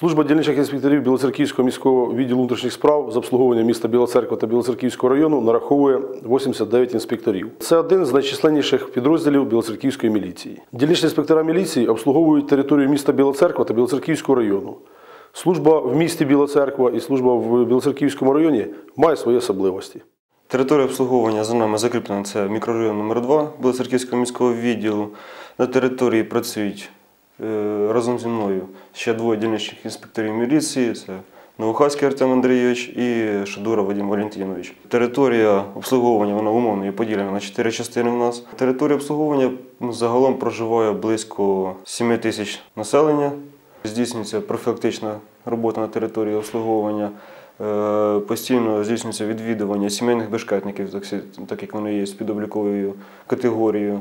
Служба дільничних інспекторів Білоцерківського міського відділу внутрішніх справ з обслуговування міста Біла Церква та Білоцерківського району нараховує 89 інспекторів. Це один з найчисленніших підрозділів Білоцерківської міліції. Дільничні інспектора міліції обслуговують територію міста Біла Церква та Білоцерківського району. Служба в місті Біла Церква і служба в Білоцерківському районі має свої особливості. Територія обслуговування за нами закріплена. Це мікрорайон номер 2 Білоцерківського міського відділу. На території працюють разом зі мною ще двоє дільничних інспекторів міліції. Це Новохацький Артем Андрійович і Шадура Вадим Валентинович. Територія обслуговування вона умовно є поділена на чотири частини. У нас територія обслуговування загалом проживає близько 7 тисяч населення. Здійснюється профілактична робота на території обслуговування. Е, Постійно здійснюється відвідування сімейних бешкетників, так, так як вони є з підобліковою категорією.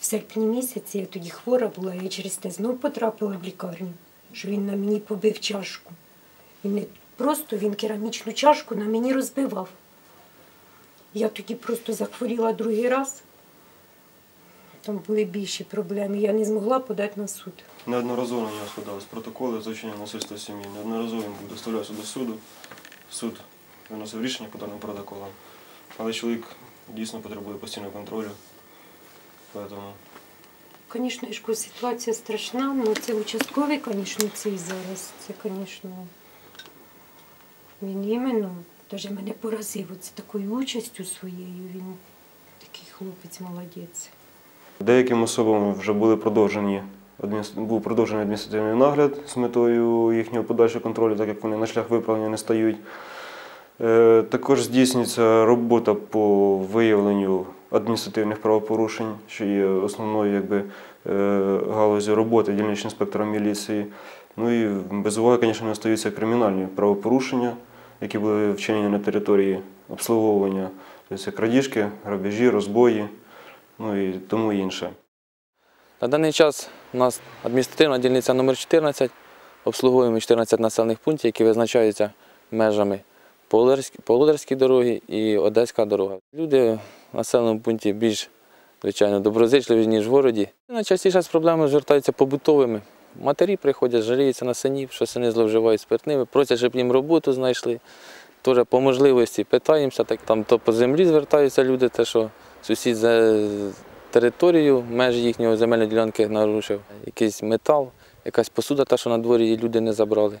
В серпні місяці я тоді хвора була, я через те знов потрапила в лікарню, що він на мені побив чашку. Він не просто він керамічну чашку на мені розбивав. Я тоді просто захворіла другий раз. Там були більші проблеми. Я не змогла подати на суд. Неодноразово у нього складались протоколи з насильства сім'ї. Неодноразово він був доставлявся до суду. Суд виносив рішення по даним протоколам. Але чоловік дійсно потребує постійного контролю. Поэтому Звісно, Ішко, ситуація страшна, але це участковий, звісно, цей зараз. Це, звісно, він іменно, навіть мене поразив оце такою участю своєю. Він такий хлопець молодець. Деяким особам вже були продовжені був продовжений адміністративний нагляд з метою їхнього подальшого контролю, так як вони на шлях виправлення не стають. Е, Також здійснюється робота по виявленню адміністративних правопорушень, що є основною якби, е, галузю роботи дільничного інспектора міліції. Ну і без уваги, звісно, не остаються кримінальні правопорушення, які були вчинені на території обслуговування. Тобто крадіжки, грабежі, розбої, ну і тому інше. На даний час у нас адміністративна дільниця номер 14 обслуговуємо 14 населених пунктів, які визначаються межами Полодарськ- дороги і Одеська дорога. Люди населеному пункті більш, звичайно, доброзичливі, ніж в городі. Найчастіше з проблемами звертаються побутовими. Матері приходять, жаліються на синів, що сини зловживають спиртними, просять, щоб їм роботу знайшли. Теж по можливості питаємося, так там то по землі звертаються люди, те, що сусід за територію, межі їхньої земельної ділянки нарушив. Якийсь метал, якась посуда, та, що на дворі люди не забрали,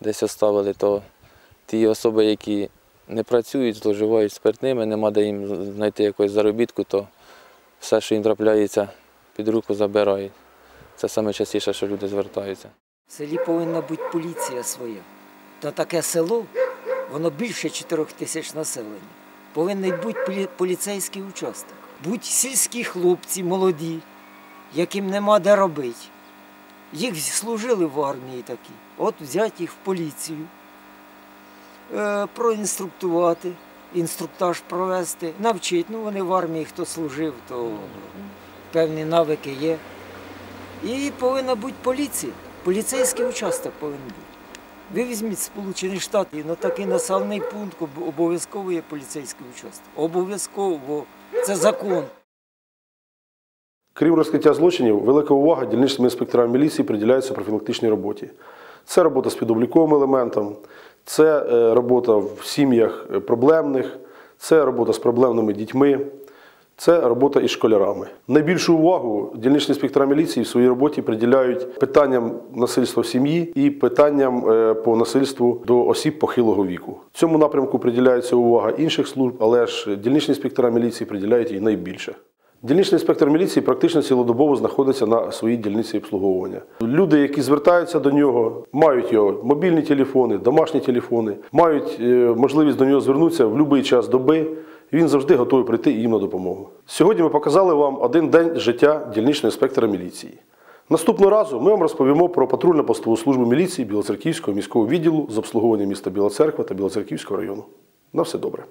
десь оставили, то ті особи, які не працюють, зловживають спиртними, нема де їм знайти якогось заробітку, то все, що їм трапляється, під руку забирають. Це саме частіше, що люди звертаються. В селі повинна бути поліція своя. Та таке село, воно більше 4 тисяч населення. Повинен бути поліцейський участок. Будь сільські хлопці молоді, яким нема де робити. Їх служили в армії такі. От взяти їх в поліцію, проінструктувати, інструктаж провести, навчити. Ну, вони в армії, хто служив, то певні навики є. І повинна бути поліція. Поліцейський участок повинен бути. Ви візьміть Сполучені Штати, ну такий населений пункт об- обов'язково є поліцейський участок. Обов'язково, бо це закон. Крім розкриття злочинів, велика увага дільничним інспекторам міліції приділяється профілактичній роботі. Це робота з підобліковим елементом, це е, робота в сім'ях проблемних, це робота з проблемними дітьми, це робота із школярами. Найбільшу увагу дільничні інспектора міліції в своїй роботі приділяють питанням насильства в сім'ї і питанням е, по насильству до осіб похилого віку. Цьому напрямку приділяється увага інших служб, але ж дільничні інспектора міліції приділяють їй найбільше. Дільничний інспектор міліції практично цілодобово знаходиться на своїй дільниці обслуговування. Люди, які звертаються до нього, мають його мобільні телефони, домашні телефони, мають е, можливість до нього звернутися в будь-який час доби. Він завжди готовий прийти їм на допомогу. Сьогодні ми показали вам один день життя дільничного інспектора міліції. Наступного разу ми вам розповімо про патрульно-постову службу міліції Білоцерківського міського відділу з обслуговування міста Біла Церква та Білоцерківського району. На все добре.